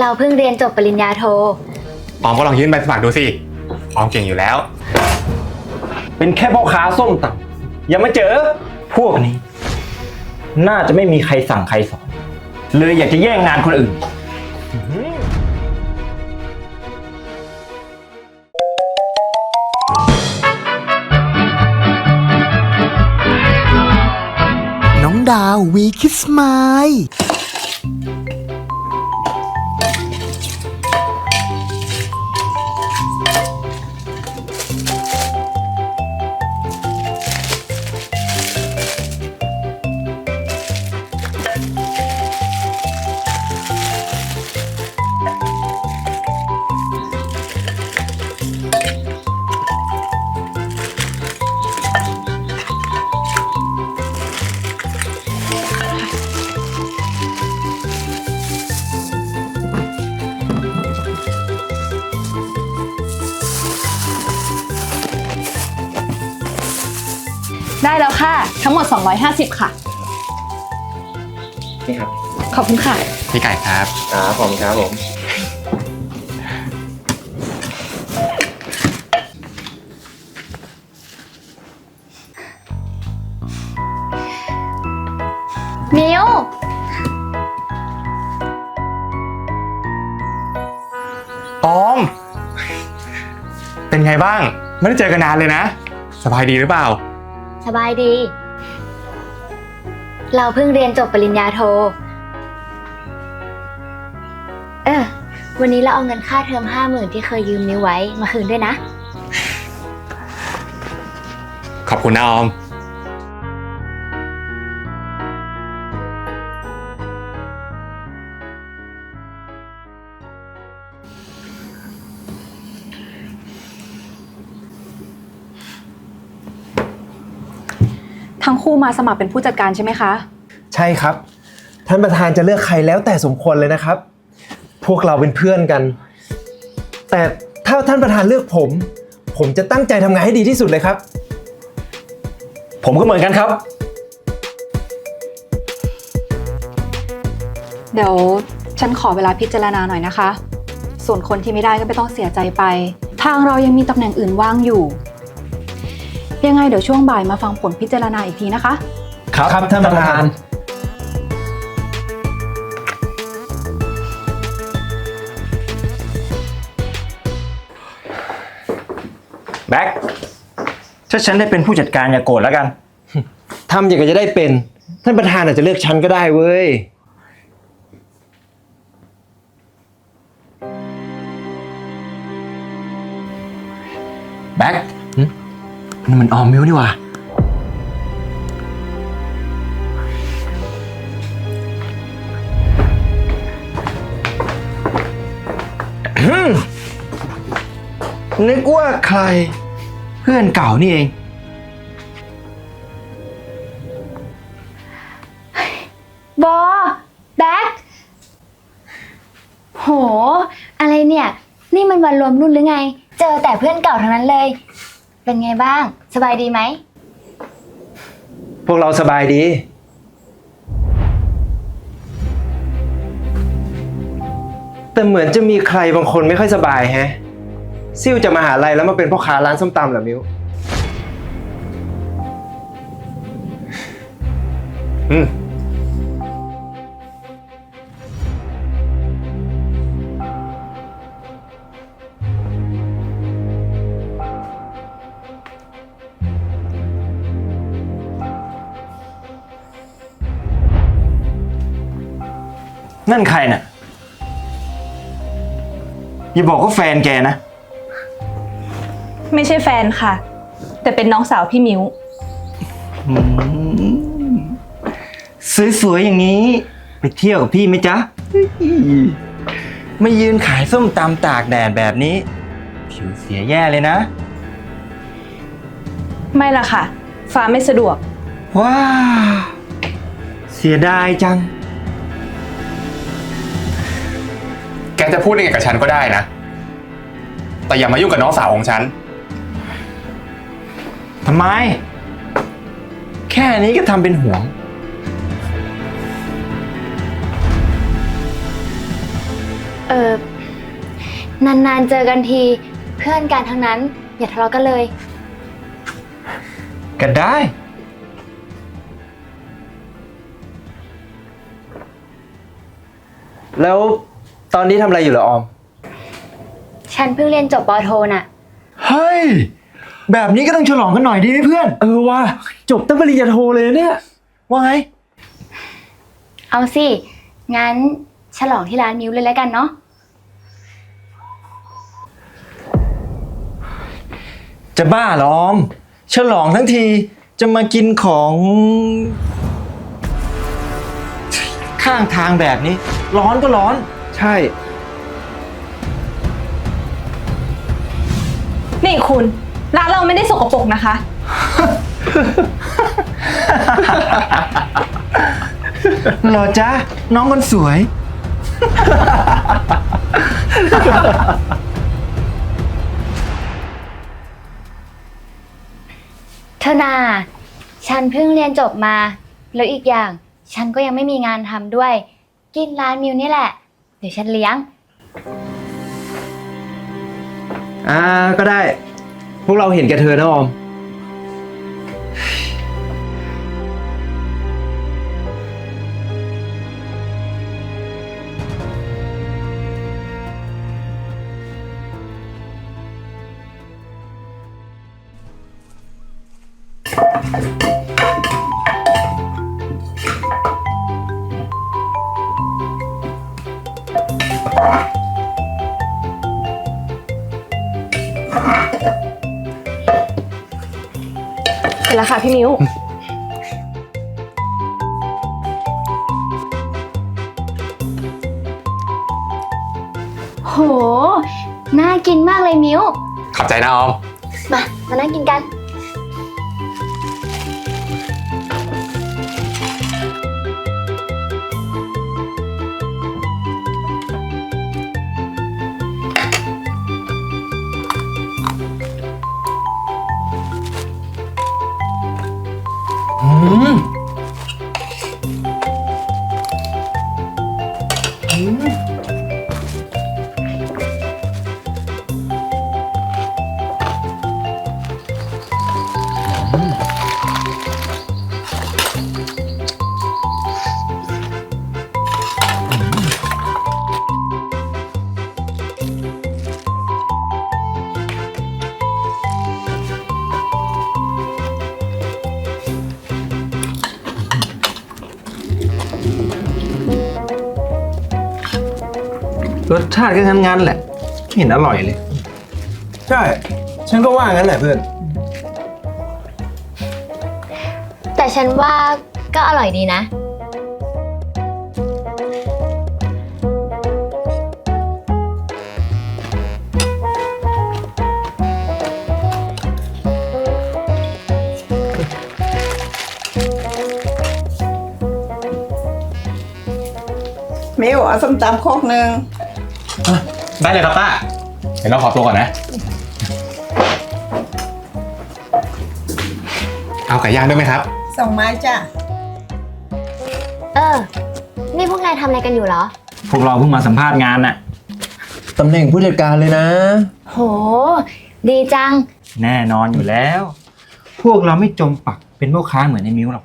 เราเพิ่งเรียนจบปริญญาโท ออมก็ลองยื่นใบสมัครดูสิ ออมเก่งอยู่แล้ว เป็นแค่พ่อค้าส้มตำยังไม่เจอ พวกนี้ น่าจะไม่มีใครสั่งใครสอน เลยอยากจะแย่งงานคนอื่น น้องดาววีคิสมา ทั้งหมด 250 ค่ะ นี่ครับขอบคุณค่ะ พี่ไก่ครับ ครับผมครับผม มิวออม เป็นไงบ้าง ไม่ได้เจอกันนานเลยนะ สบายดีหรือเปล่า สบายดี เราเพิ่งเรียนจบปริญญาโท เออ วันนี้เราเอาเงินค่าเทอมห้าหมื่นที่เคยยืมนิ้วไว้มาคืนด้วยนะ ขอบคุณนะออม มาสมัครเป็นผู้จัดการใช่ไหมคะ ใช่ครับ ท่านประธานจะเลือกใครแล้วแต่สมควรเลยนะครับ พวกเราเป็นเพื่อนกัน แต่ถ้าท่านประธานเลือกผม ผมจะตั้งใจทำงานให้ดีที่สุดเลยครับ ผมก็เหมือนกันครับ เดี๋ยวฉันขอเวลาพิจารณาหน่อยนะคะ ส่วนคนที่ไม่ได้ก็ไม่ต้องเสียใจไป ทางเรายังมีตำแหน่งอื่นว่างอยู่ ยังไงเดี๋ยวช่วงบ่ายมาฟังผลพิจารณาอีกทีนะคะ ครับครับท่านประธาน แบ็คถ้าฉันได้เป็นผู้จัดการอย่าโกรธแล้วกัน ทำอย่างก็จะได้เป็น ท่านประธานอาจจะเลือกฉันก็ได้เว้ย แบ็ค นี่มันออมมิวนี่หว่านึกว่าใครเพื่อนเก่านี่เอง บอ แบ็คโห อะไรเนี่ย นี่มันวันรวมรุ่นหรือไง เจอแต่เพื่อนเก่าทั้งนั้นเลย เป็นไงบ้าง สบายดีไหม พวกเราสบายดี แต่เหมือนจะมีใครบางคนไม่ค่อยสบายแฮะ ซิ่วจะมาหาลัยแล้วมาเป็นพ่อค้าร้านส้มตำเหรอมิวอืม นั่นใครน่ะ อย่าบอกว่าแฟนแกนะ ไม่ใช่แฟนค่ะ แต่เป็นน้องสาวพี่มิวสวยๆอย่างนี้ ไปเที่ยวกับพี่ไหมจ๊ะไม่ยืนขายส้มตำตากแดดแบบนี้ ผิวเสียแย่เลยนะ ไม่ละค่ะ ฟ้าไม่สะดวก ว้า เสียดายจัง กจะพูดยังไงกับฉันก็ได้นะ แต่อย่ามายุ่งกับน้องสาวของฉัน ทำไม แค่นี้ก็ทำเป็นห่วง เออนานๆเจอกันที เพื่อนกันทั้งนั้น อย่าทะเลาะกันเลยกันได้ แล้ว ตอนนี้ทำอะไรอยู่เหรอออม ฉันเพิ่งเรียนจบปอโทน่ะ เฮ้ย แบบนี้ก็ต้องฉลองกันหน่อยดีไหมเพื่อน เออว่าจบตั้งปริญญาโทเลยนะเนี่ย ว่าไง เอาสิ งั้นฉลองที่ร้านมิวเลยแล้วกันเนาะ จะบ้าเหรอออม ฉลองทั้งทีจะมากินของ ข้างทางแบบนี้ ร้อนก็ร้อน ใช่ นี่คุณ ร้านเราไม่ได้สกปรกนะคะ เหรอจ๊ะ น้องคนสวย เธอนาฉันเพิ่งเรียนจบมา แล้วอีกอย่าง ฉันก็ยังไม่มีงานทำด้วย กินร้านมิวนี่แหละ เดี๋ยวฉันเลี้ยง อ่าก็ได้ พวกเราเห็นแกเธอนะออม ค่ะพี่มิวโห น่ากินมากเลยมิวขอบใจนะออม มา มานั่งกินกันาติก็งั้นๆแหละไม่เห็นอร่อยเลย ใช่ ฉันก็ว่างั้นแหละเพื่อน แต่ฉันว่าก็อร่อยดีนะ มิวเอาส้มตำโคกหนึ่ง ได้เลยครับป้าเดี๋ยวเราขอตัวก่อนนะ เอาไก่ย่างด้วยไหมครับ สองไม้จ้ะ เออ นี่พวกนายทำอะไรกันอยู่เหรอ พวกเราเพิ่งมาสัมภาษณ์งานน่ะ ตำแหน่งผู้จัดการเลยนะ โห ดีจัง แน่นอนอยู่แล้ว พวกเราไม่จมปักเป็นพ่อค้าเหมือนในมิวหรอก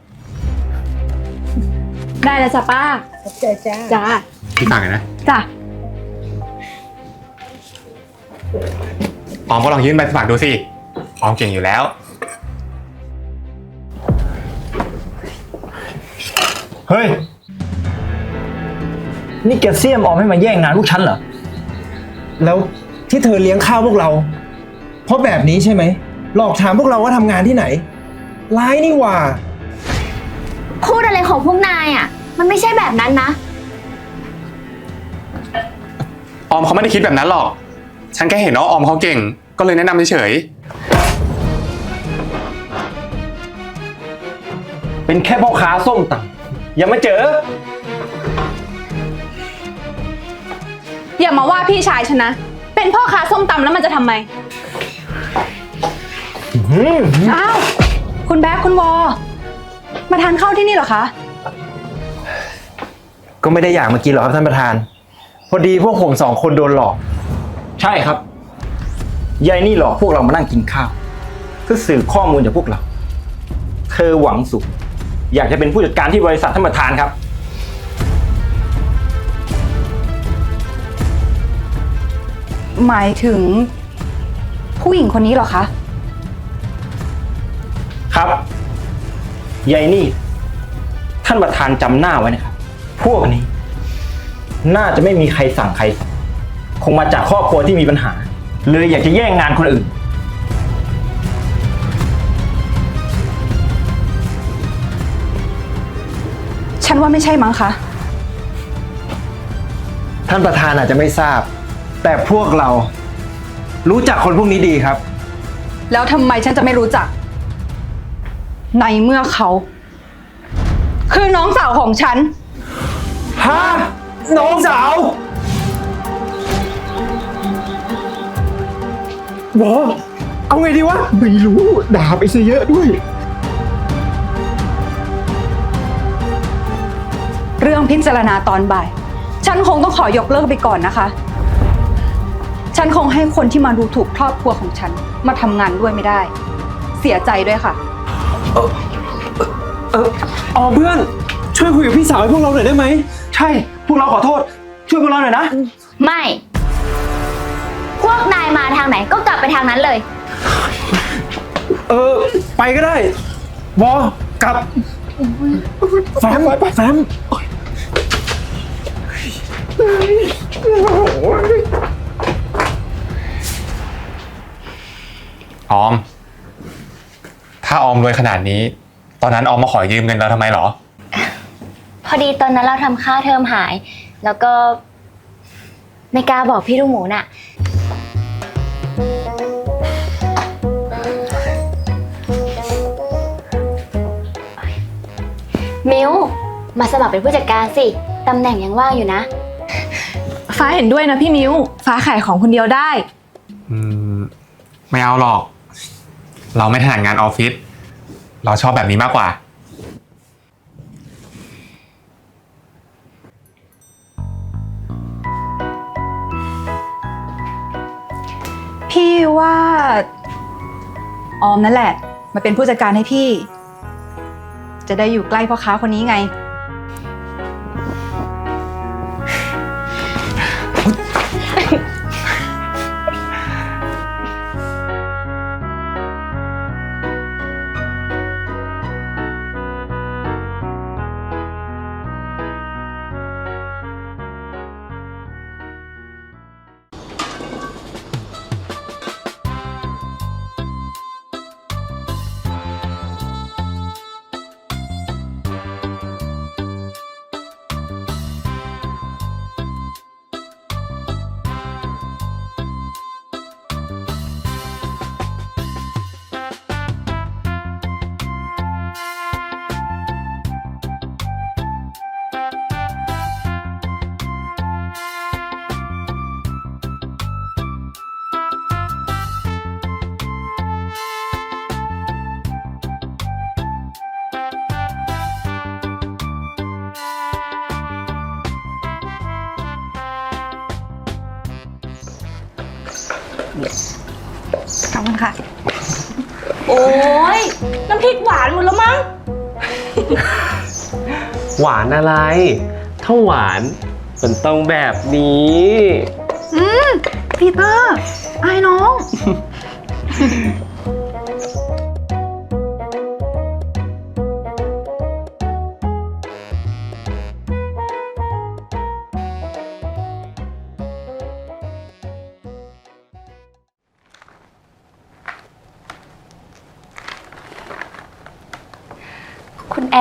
ได้แล้วจ้ะป้า ขอบใจจ้าจ้าพี่ฟังกันนะ จ้ะ ออมก็ลองยื่นใบสมัครดูสิ ออมเก่งอยู่แล้ว เฮ้ย นี่แกเสียมออมให้มาแย่งงานพวกฉันเหรอ แล้วที่เธอเลี้ยงข้าวพวกเรา เพราะแบบนี้ใช่ไหม หลอกถามพวกเราว่าทำงานที่ไหน ร้ายนี่หว่า พูดอะไรของพวกนายอะ มันไม่ใช่แบบนั้นนะ ออมเขาไม่ได้คิดแบบนั้นหรอก ฉันแค่เห็นว่าออมเขาเก่ง ก็เลยแนะนำเฉยเป็นแค่พ่อค้าส้มตำอย่ามาเจอ อย่ามาว่าพี่ชายฉันนะ เป็นพ่อค้าส้มตำแล้วมันจะทำไม อ้าว คุณแบ๊กคุณวอ มาทานข้าวที่นี่เหรอคะ ก็ไม่ได้อยากมากินหรอกครับท่านประธาน พอดีพวกผมสองคนโดนหลอก ใช่ครับ ยายนี่หลอกพวกเรามานั่งกินข้าว เพื่อสืบข้อมูลจากพวกเรา เธอหวังสูงอยากจะเป็นผู้จัดการที่บริษัทท่านประธานครับ หมายถึง ผู้หญิงคนนี้เหรอคะ ครับ ยายนี่ ท่านประธานจำหน้าไว้นะครับ พวกนี้ น่าจะไม่มีใครสั่งใครสอน คงมาจากครอบครัวที่มีปัญหา เลยอยากจะแย่งงานคนอื่น ฉันว่าไม่ใช่มั้งคะ ท่านประธานอาจจะไม่ทราบ แต่พวกเรารู้จักคนพวกนี้ดีครับ แล้วทำไมฉันจะไม่รู้จัก ในเมื่อเขา คือน้องสาวของฉัน ฮะ น้องสาว บอเอาไงดีวะ ไม่รู้ ด่าไปซะเยอะด้วย เรื่องพิจารณาตอนบ่าย ฉันคงต้องขอยกเลิกไปก่อนนะคะ ฉันคงให้คนที่มาดูถูกครอบครัวของฉันมาทำงานด้วยไม่ได้ เสียใจด้วยค่ะ เออออมเพื่อน ช่วยคุยกับพี่สาวให้พวกเราหน่อยได้ไหม ใช่ พวกเราขอโทษ ช่วยพวกเราหน่อยนะ ไม่พ วกนายมาทางไหนก็กลับไปทางนั้นเลย เออ ไปก็ได้บอกลับแฟมแฟมออม ถ้าออมรวยขนาดนี้ ตอนนั้นออมมาขอยืมเงินเราทำไมเหรอ พอดีตอนนั้นเราทำค่าเทอมหาย แล้วก็ไม่กล้าบอกพี่ลูกหมูน่ะ มิวมาสมัครเป็นผู้จัดการสิ ตำแหน่งยังว่างอยู่นะ ฟ้าเห็นด้วยนะพี่มิ้วฟ้าขายของคนเดียวได้ อืมไม่เอาหรอก เราไม่ถนัดงานออฟฟิศเราชอบแบบนี้มากกว่า พี่ว่า ออมนั่นแหละ มาเป็นผู้จัดการให้พี่ จะได้อยู่ใกล้พ่อค้าคนนี้ไง ขอบคุณค่ะ โอ้ยน้ำพริกหวานหมดแล้วมั้ง หวานอะไร ถ้าหวานมันต้องแบบนี้พีเตอร์ไอ้น้อง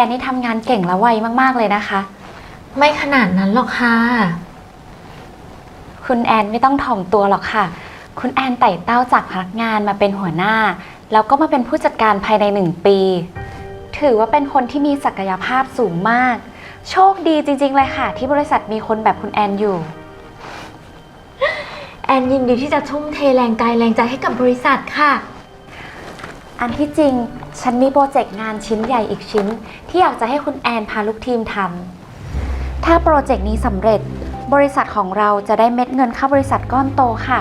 นนี่ทำงานเก่งและไวมากๆเลยนะคะ ไม่ขนาดนั้นหรอกค่ะ คุณแอนไม่ต้องถ่อมตัวหรอกค่ะ คุณแอนไต่เต้าจากพนักงานมาเป็นหัวหน้า แล้วก็มาเป็นผู้จัดการภายในหนึ่งปี ถือว่าเป็นคนที่มีศักยภาพสูงมาก โชคดีจริง ๆ เลยค่ะ ที่บริษัทมีคนแบบคุณแอนอยู่ แอนยินดีที่จะทุ่มเทแรงกายแรงใจให้กับบริษัทค่ะ อันที่จริง ฉันมีโปรเจกต์งานชิ้นใหญ่อีกชิ้น ที่อยากจะให้คุณแอนพาลูกทีมทำถ้าโปรเจกต์นี้สำเร็จ บริษัทของเราจะได้เม็ดเงินเข้าบริษัทก้อนโตค่ะ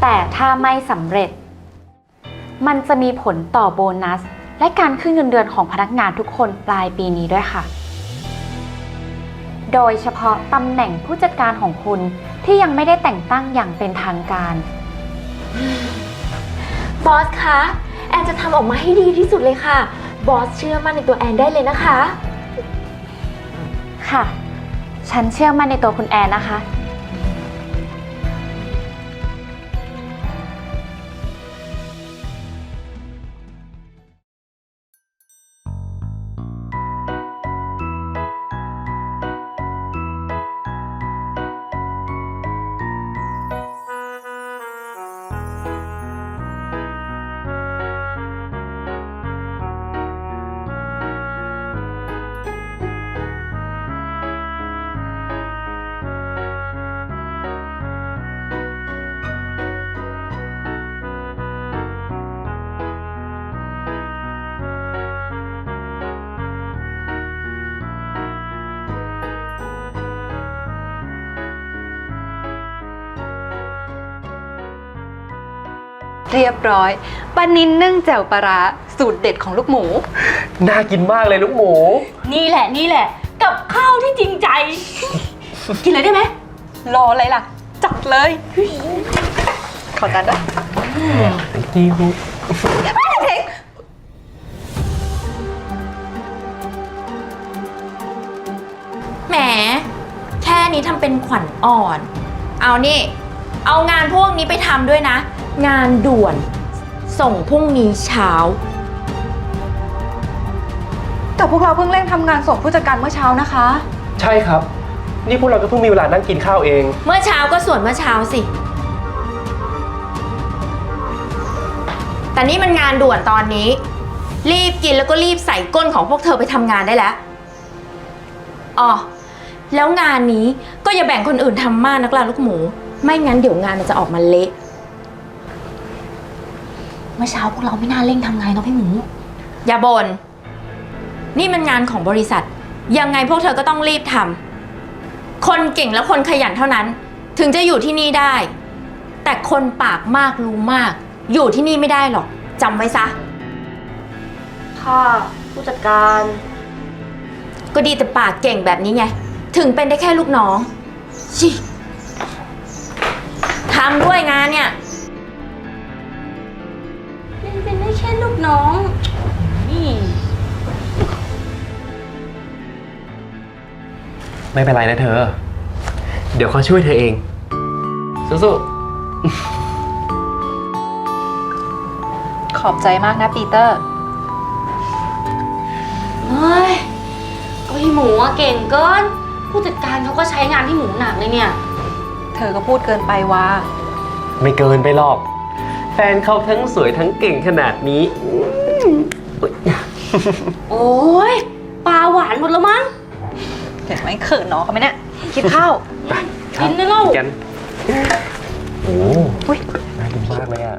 แต่ถ้าไม่สำเร็จ มันจะมีผลต่อโบนัส และการขึ้นเงินเดือนของพนักงานทุกคนปลายปีนี้ด้วยค่ะ โดยเฉพาะตำแหน่งผู้จัดการของคุณที่ยังไม่ได้แต่งตั้งอย่างเป็นทางการ บอสคะ แอนจะทำออกมาให้ดีที่สุดเลยค่ะ บอสเชื่อมั่นในตัวแอนได้เลยนะคะ ค่ะ ฉันเชื่อมั่นในตัวคุณแอนนะคะ รียบร้อยปลานินนึ่งแจ่วปลาร้าสูตรเด็ดของลูกหมู น่ากินมากเลยลูกหมู นี่แหละนี่แหละ กับข้าวที่จริงใจ กินเลยได้ไหมรออะไรล่ะ จัดเลย ขอจานด้วยแหม แค่นี้ทำเป็นขวัญอ่อน เอานี่ เอางานพวกนี้ไปทำด้วยนะ งานด่วน ส่งพรุ่งนี้เช้า แต่พวกเราเพิ่งเร่งทำงานส่งผู้จัดการเมื่อเช้านะคะ ใช่ครับ นี่พวกเราก็เพิ่งมีเวลานั่งกินข้าวเอง เมื่อเช้าก็ส่วนเมื่อเช้าสิ แต่นี่มันงานด่วนตอนนี้ รีบกินแล้วก็รีบใส่ก้นของพวกเธอไปทำงานได้แล้วอ๋อแล้วงานนี้ก็อย่าแบ่งคนอื่นทำมากนักล่ะลูกหมู ไม่งั้นเดี๋ยวงานมันจะออกมาเละ เมื่อเช้าพวกเราไม่น่าเร่งทำงานเนาะพี่หมู อย่าบน่นนี่มันงานของบริษัท ยังไงพวกเธอก็ต้องรีบทำคนเก่งและคนขยันเท่านั้น ถึงจะอยู่ที่นี่ได้ แต่คนปากมากรู้มาก อยู่ที่นี่ไม่ได้หรอกจำไว้ซะ ค่ะผู้จัดการ ก็ดีแต่ปากเก่งแบบนี้ไง ถึงเป็นได้แค่ลูกน้องชิทำด้วยงานเนี่ย น้อง นี่ ไม่เป็นไรนะเธอ เดี๋ยวเขาช่วยเธอเอง สู้ขอบใจมากนะปีเตอร์ เฮ้ย ก็พี่หมูอะเก่งเกิน ผู้จัดการเขาก็ใช้งานพี่หมูหนักเลยเนี่ย เธอก็พูดเกินไปว่า ๆ ไม่เกินไปหรอก แฟนเขาทั้งสวยทั้งเก่งขนาดนี้อืมอุ๊ยโอ้ยปลาหวานหมดแล้วมั้งเห็นไหมเขินน้องเขาไหมเนี่ยคิดข้าว ไปครับกินได้แล้ว กัน โอ้น่ากินมากเลยอะ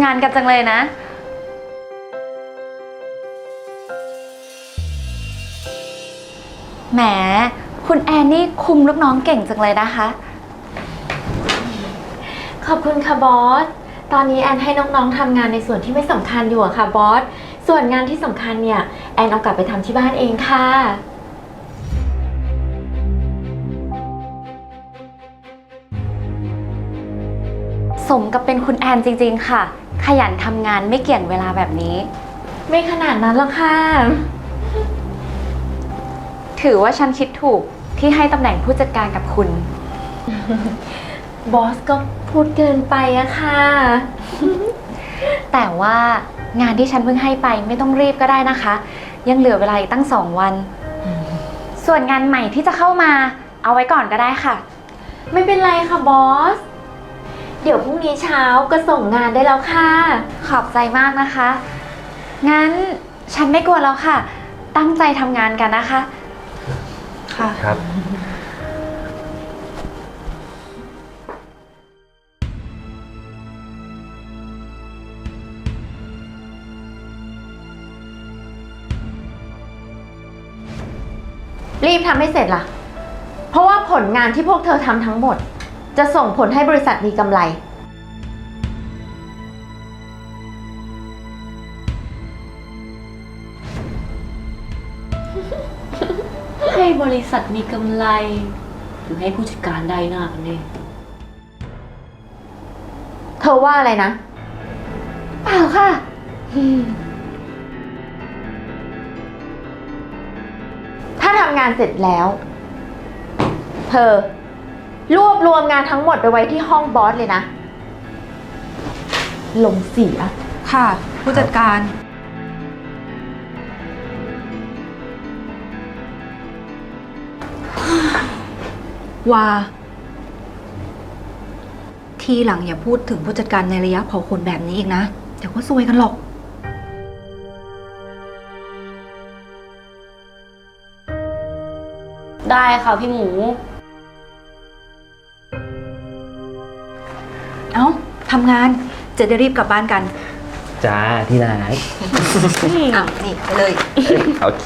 ำงานกันจังเลยนะ แหม คุณแอนนี่คุมลูกน้องเก่งจังเลยนะคะ ขอบคุณค่ะบอส ตอนนี้แอนให้น้องๆทำงานในส่วนที่ไม่สำคัญอยู่อะค่ะบอส ส่วนงานที่สำคัญเนี่ย แอนเอากลับไปทำที่บ้านเองค่ะ สมกับเป็นคุณแอนจริง ๆ ค่ะ ขยันทำงานไม่เกี่ยงเวลาแบบนี้ ไม่ขนาดนั้นหรอกค่ะ ถือว่าฉันคิดถูกที่ให้ตำแหน่งผู้จัดการกับคุณ บอสก็พูดเกินไปอะค่ะ แต่ว่างานที่ฉันเพิ่งให้ไปไม่ต้องรีบก็ได้นะคะ ยังเหลือเวลาอีกตั้งสองวัน ส่วนงานใหม่ที่จะเข้ามา เอาไว้ก่อนก็ได้ค่ะ ไม่เป็นไรค่ะบอสเดี๋ยวพรุ่งนี้เช้าก็ส่งงานได้แล้วค่ะ ขอบใจมากนะคะ งั้นฉันไม่กลัวแล้วค่ะ ตั้งใจทำงานกันนะคะ ค่ะ ครับ รีบทำให้เสร็จล่ะ เพราะว่าผลงานที่พวกเธอทำทั้งหมด จะส่งผลให้บริษัทมีกำไร ให้บริษัทมีกำไร หรือให้ผู้จัดการได้หน้ากันแน่เธอว่าอะไรนะ เปล่าค่ะ ถ้าทำงานเสร็จแล้ว เธอ รวบรวมงานทั้งหมดไปไว้ที่ห้องบอสเลยนะ ลงเสีย ค่ะ ผู้จัดการ ว่า ทีหลังอย่าพูดถึงผู้จัดการในระยะเผาขนแบบนี้อีกนะ เดี๋ยวก็ซวยกันหรอก ได้ค่ะพี่หมูำงาน จะได้รีบกลับบ้านกันจ้าที่นายอะนี่ไปเลย โอเค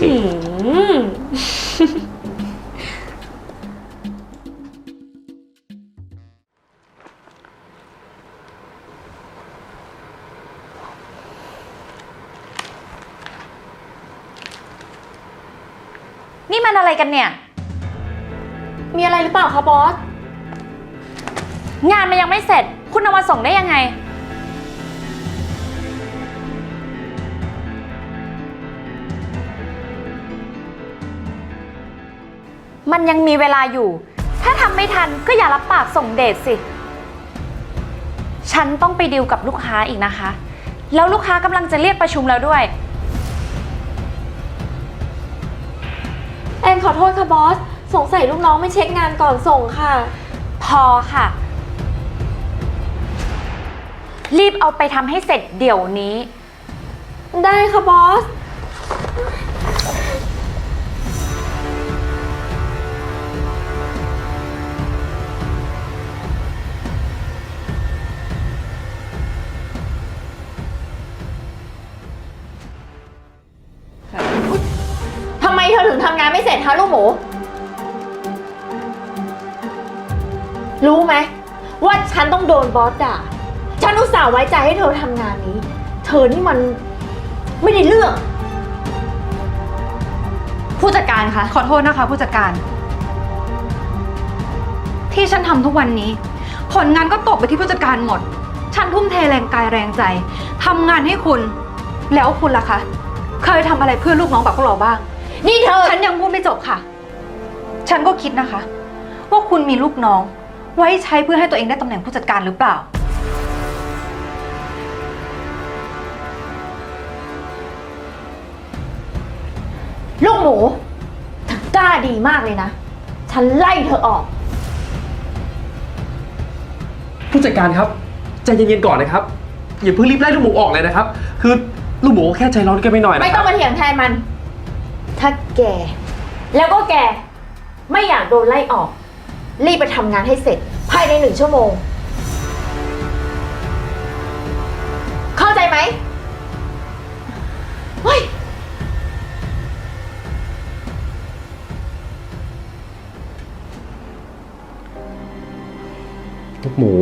นี่มันอะไรกันเนี่ย มีอะไรหรือเปล่าคะบอส งานมันยังไม่เสร็จ คุณเอามาส่งได้ยังไง มันยังมีเวลาอยู่ ถ้าทำไม่ทันก็อย่ารับปากส่งเดทสิ ฉันต้องไปดีลกับลูกค้าอีกนะคะ แล้วลูกค้ากำลังจะเรียกประชุมแล้วด้วย แอนขอโทษค่ะบอส สงสัยลูกน้องไม่เช็คงานก่อนส่งค่ะ พอค่ะ รีบเอาไปทำให้เสร็จเดี๋ยวนี้ ได้ค่ะบอส ทำไมเธอถึงทำงานไม่เสร็จคะลูกหมู รู้ไหมว่าฉันต้องโดนบอสด่าฉั นอุตส่าห์ไว้ใจให้เธอทำงานนี้ เธอนี่มันไม่ได้เรื่อง ผู้จัดการคะ ขอโทษนะคะ ผู้จัดการ ที่ฉันทำทุกวันนี้ ผลงานก็ตกไปที่ผู้จัดการหมด ฉันทุ่มเทแรงกายแรงใจทำงานให้คุณ แล้วคุณล่ะคะ เคยทำอะไรเพื่อลูกน้องแบบพวกเราบ้าง นี่เธอ ฉันยังพูดไม่จบค่ะ ฉันก็คิดนะคะ ว่าคุณมีลูกน้อง ไว้ใช้เพื่อให้ตัวเองได้ตำแหน่งผู้จัดการหรือเปล่า ลูกหมูเธอกล้าดีมากเลยนะ ฉันไล่เธอออก ผู้จัดการครับใจเย็นๆก่อนนะครับอย่าเพิ่งรีบไล่ลูกหมูออกเลยนะครับ คือลูกหมูก็แค่ใจร้อนกันไปหน่อยนะไม่คต้รัอบงมาเถียงแทนมัน ถ้าแก แล้วก็แก ไม่อยากโดนไล่ออก รีบไปทำงานให้เสร็จ ภายในหนึ่งชั่วโมง เข้าใจไหมเฮ้ย หมู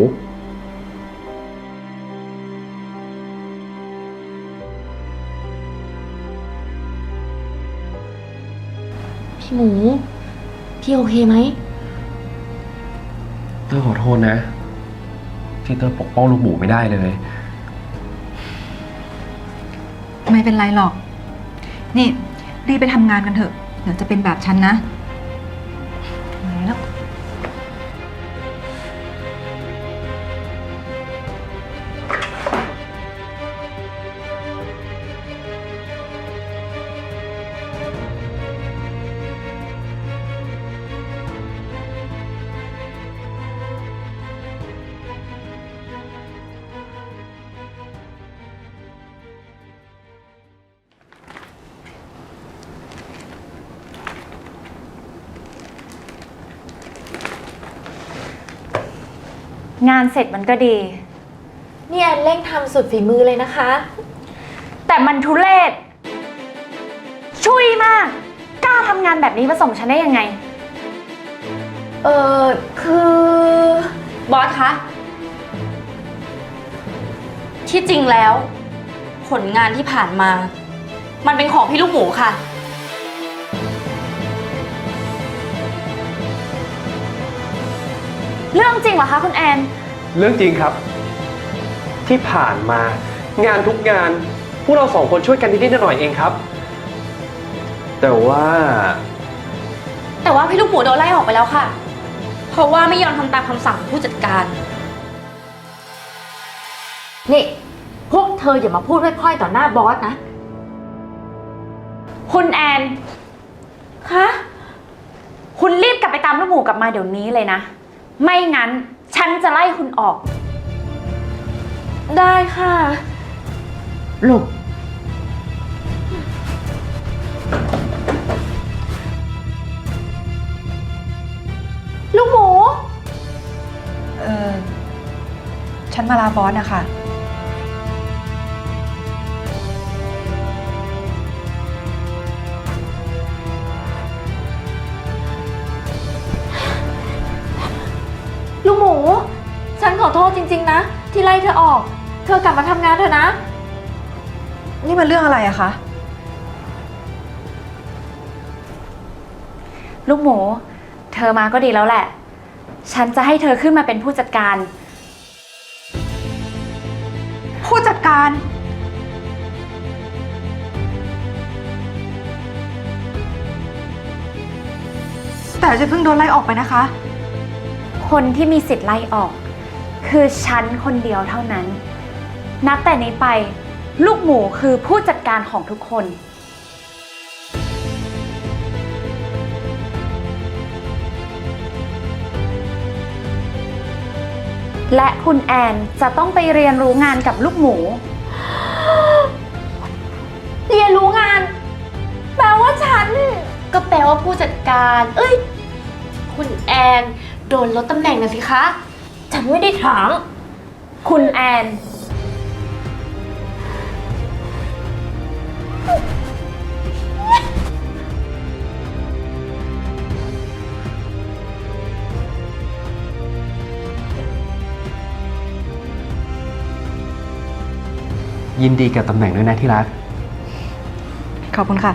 พี่หมู พี่โอเคไหม เตอร์ขอโทษนะ ที่เตอร์ปกป้องลูกหมูไม่ได้เลย ไม่เป็นไรหรอก นี่รีบไปทำงานกันเถอะ เดี๋ยวจะเป็นแบบฉันนะ งานเสร็จมันก็ดี เนี่ยเร่งทำสุดฝีมือเลยนะคะ แต่มันทุเลศชุยมาก กล้าทำงานแบบนี้มาส่งฉันได้ยังไง เออคือ บอสคะ ที่จริงแล้ว ผลงานที่ผ่านมา มันเป็นของพี่ลูกหมูค่ะ เรื่องจริงเหรอคะคุณแอน เรื่องจริงครับ ที่ผ่านมางานทุกงานพวกเราสองคนช่วยกันนิดๆหน่อยๆเองครับ แต่ว่าแต่ว่าพี่ลูกหมูโดนไล่ออกไปแล้วค่ะ เพราะว่าไม่ยอมทำตามคำสั่งของผู้จัดการ นี่พวกเธออย่ามาพูดพร่อยๆต่อหน้าบอสนะ คุณแอน คะ คุณรีบกลับไปตามลูกหมูกลับมาเดี๋ยวนี้เลยนะ ไม่งั้น ฉันจะไล่คุณออก ได้ค่ะลูกลูกหมู เออ ฉันมาลาบอสนะคะ ริง ๆ นะ ที่ไล่เธอออก เธอกลับมาทำงานเถอะนะ นี่มันเรื่องอะไรอะคะ ลูกหมู เธอมาก็ดีแล้วแหละ ฉันจะให้เธอขึ้นมาเป็นผู้จัดการ ผู้จัดการ แต่จะเพิ่งโดนไล่ออกไปนะคะ คนที่มีสิทธิ์ไล่ออก คือฉันคนเดียวเท่านั้น นับแต่นี้ไป ลูกหมูคือผู้จัดการของทุกคน และคุณแอนจะต้องไปเรียนรู้งานกับลูกหมู เรียนรู้งาน แปลว่าฉัน ก็แปลว่าผู้จัดการ เอ้ย คุณแอน โดนลดตำแหน่งนะสิคะ นไม่ได้ถาม คุณแอน ยินดีกับตำแหน่งด้วยนะที่รัก ขอบคุณค่ะ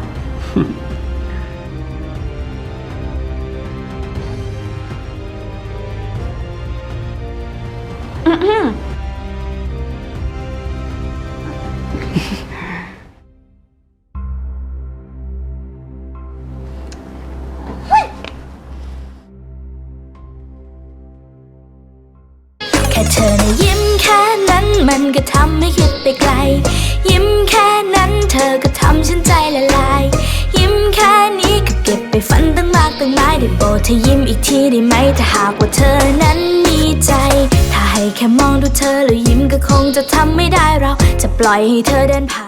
ปล่อยให้เธอเดินผ่าน